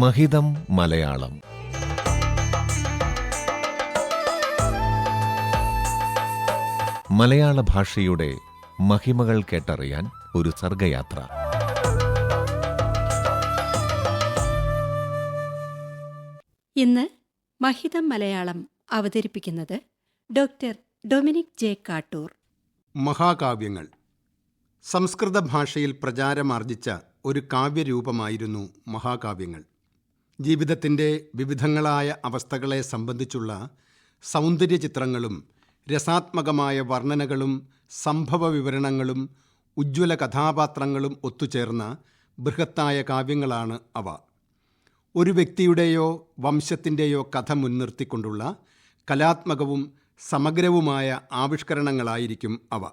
മഹിതം മലയാളം. മലയാള ഭാഷയുടെ മഹിമകൾ കേട്ടറിയാൻ ഒരു സർഗയാത്ര. ഇന്ന് മഹിതം മലയാളം അവതരിപ്പിക്കുന്നത് ഡോക്ടർ ഡൊമിനിക് ജെ കാട്ടൂർ. മഹാകാവ്യങ്ങൾ. സംസ്കൃത ഭാഷയിൽ പ്രചാരമാർജിച്ച ഒരു കാവ്യരൂപമായിരുന്നു മഹാകാവ്യങ്ങൾ. ജീവിതത്തിന്റെ വിവിധങ്ങളായ അവസ്ഥകളെ സംബന്ധിച്ചുള്ള സൗന്ദര്യ ചിത്രങ്ങളും രസാത്മകമായ വർണനകളും സംഭവ വിവരണങ്ങളും ഉജ്ജ്വല കഥാപാത്രങ്ങളും ഒത്തുചേർന്ന ബൃഹത്തായ കാവ്യങ്ങളാണ് അവ. ഒരു വ്യക്തിയുടെയോ വംശത്തിന്റെയോ കഥ മുൻനിർത്തിക്കൊണ്ടുള്ള കലാത്മകവും സമഗ്രവുമായ ആവിഷ്കരണങ്ങളായിരിക്കും അവ.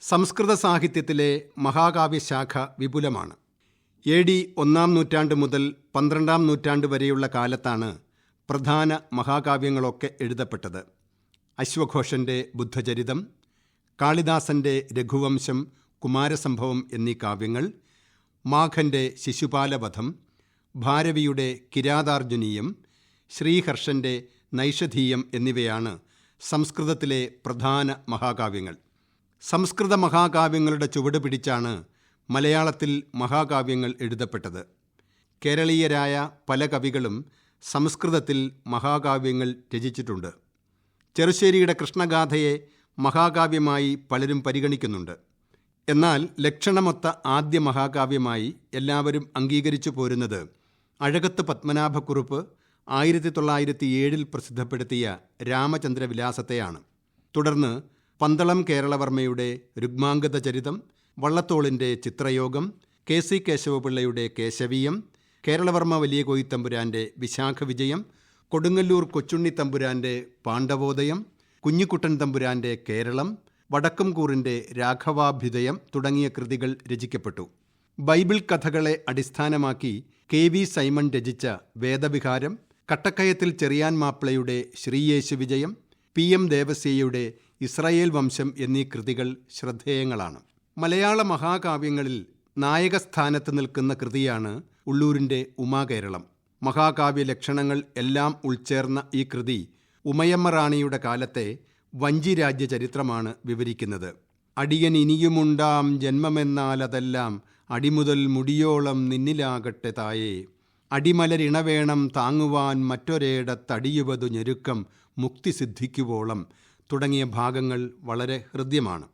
സംസ്കൃത സാഹിത്യത്തിലെ മഹാകാവ്യശാഖ വിപുലമാണ്. എ ഡി ഒന്നാം നൂറ്റാണ്ട് മുതൽ പന്ത്രണ്ടാം നൂറ്റാണ്ട് വരെയുള്ള കാലത്താണ് പ്രധാന മഹാകാവ്യങ്ങളൊക്കെ എഴുതപ്പെട്ടത്. അശ്വഘോഷന്റെ ബുദ്ധചരിതം കാളിദാസന്റെ രഘുവംശം കുമാരസംഭവം എന്നീ കാവ്യങ്ങൾ മാഘന്റെ ശിശുപാലവധം ഭാരവിയുടെ കിരാതാർജുനീയം ശ്രീഹർഷന്റെ നൈഷധീയം എന്നിവയാണ് സംസ്കൃതത്തിലെ പ്രധാന മഹാകാവ്യങ്ങൾ. സംസ്കൃത മഹാകാവ്യങ്ങളുടെ ചുവട് പിടിച്ചാണ് മലയാളത്തിൽ മഹാകാവ്യങ്ങൾ എഴുതപ്പെട്ടത്. കേരളീയരായ പല കവികളും സംസ്കൃതത്തിൽ മഹാകാവ്യങ്ങൾ രചിച്ചിട്ടുണ്ട്. ചെറുശ്ശേരിയുടെ കൃഷ്ണഗാഥയെ മഹാകാവ്യമായി പലരും പരിഗണിക്കുന്നുണ്ട്. എന്നാൽ ലക്ഷണമൊത്ത ആദ്യ മഹാകാവ്യമായി എല്ലാവരും അംഗീകരിച്ചു പോരുന്നത് അഴകത്ത് പത്മനാഭക്കുറുപ്പ് ആയിരത്തി തൊള്ളായിരത്തി ഏഴിൽ പ്രസിദ്ധപ്പെടുത്തിയ രാമചന്ദ്രവിലാസത്തെയാണ്. തുടർന്ന് പന്തളം കേരളവർമ്മയുടെ രുഗ്മാംഗത ചരിതം വള്ളത്തോളിന്റെ ചിത്രയോഗം കെ സി കേശവപിള്ളയുടെ കേശവീയം കേരളവർമ്മ വലിയ കോയിത്തമ്പുരാന്റെ വിശാഖ വിജയം കൊടുങ്ങല്ലൂർ കൊച്ചുണ്ണി തമ്പുരാന്റെ പാണ്ഡവോദയം കുഞ്ഞിക്കുട്ടൻ തമ്പുരാന്റെ കേരളം വടക്കംകൂറിന്റെ രാഘവാഭ്യുദയം തുടങ്ങിയ കൃതികൾ രചിക്കപ്പെട്ടു. ബൈബിൾ കഥകളെ അടിസ്ഥാനമാക്കി കെ വി സൈമൺ രചിച്ച വേദവിഹാരം കട്ടക്കയത്തിൽ ചെറിയാൻ മാപ്പിളയുടെ ശ്രീയേശു വിജയം പി എം ദേവസ്യയുടെ ഇസ്രായേൽ വംശം എന്നീ കൃതികൾ ശ്രദ്ധേയങ്ങളാണ്. മലയാള മഹാകാവ്യങ്ങളിൽ നായകസ്ഥാനത്ത് നിൽക്കുന്ന കൃതിയാണ് ഉള്ളൂരിന്റെ ഉമാകേരളം. മഹാകാവ്യ ലക്ഷണങ്ങൾ എല്ലാം ഉൾച്ചേർന്ന ഈ കൃതി ഉമയമ്മ റാണിയുടെ കാലത്തെ വഞ്ചി രാജ്യ ചരിത്രമാണ് വിവരിക്കുന്നത്. അടിയൻ ഇനിയുമുണ്ടാം ജന്മമെന്നാൽ അതെല്ലാം അടിമുതൽ മുടിയോളം നിന്നിലാകട്ടെ തായേ. അടിമലരിണവേണം താങ്ങുവാൻ മറ്റൊരേടത്തടിയുവതു ഞെരുക്കം മുക്തി സിദ്ധിക്കുവോളം തുടങ്ങിയ ഭാഗങ്ങൾ വളരെ ഹൃദ്യമാണ്.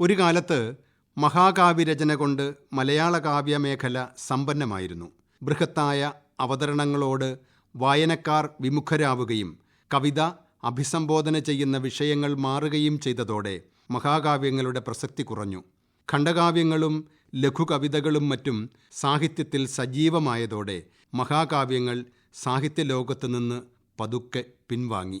ഒരു കാലത്ത് മഹാകാവ്യരചന കൊണ്ട് മലയാള കാവ്യമേഖല സമ്പന്നമായിരുന്നു. ബൃഹത്തായ അവതരണങ്ങളോട് വായനക്കാർ വിമുഖരാവുകയും കവിത അഭിസംബോധന ചെയ്യുന്ന വിഷയങ്ങൾ മാറുകയും ചെയ്തതോടെ മഹാകാവ്യങ്ങളുടെ പ്രസക്തി കുറഞ്ഞു. ഖണ്ഡകാവ്യങ്ങളും ലഘുകവിതകളും മറ്റും സാഹിത്യത്തിൽ സജീവമായതോടെ മഹാകാവ്യങ്ങൾ സാഹിത്യലോകത്തു നിന്ന് പതുക്കെ പിൻവാങ്ങി.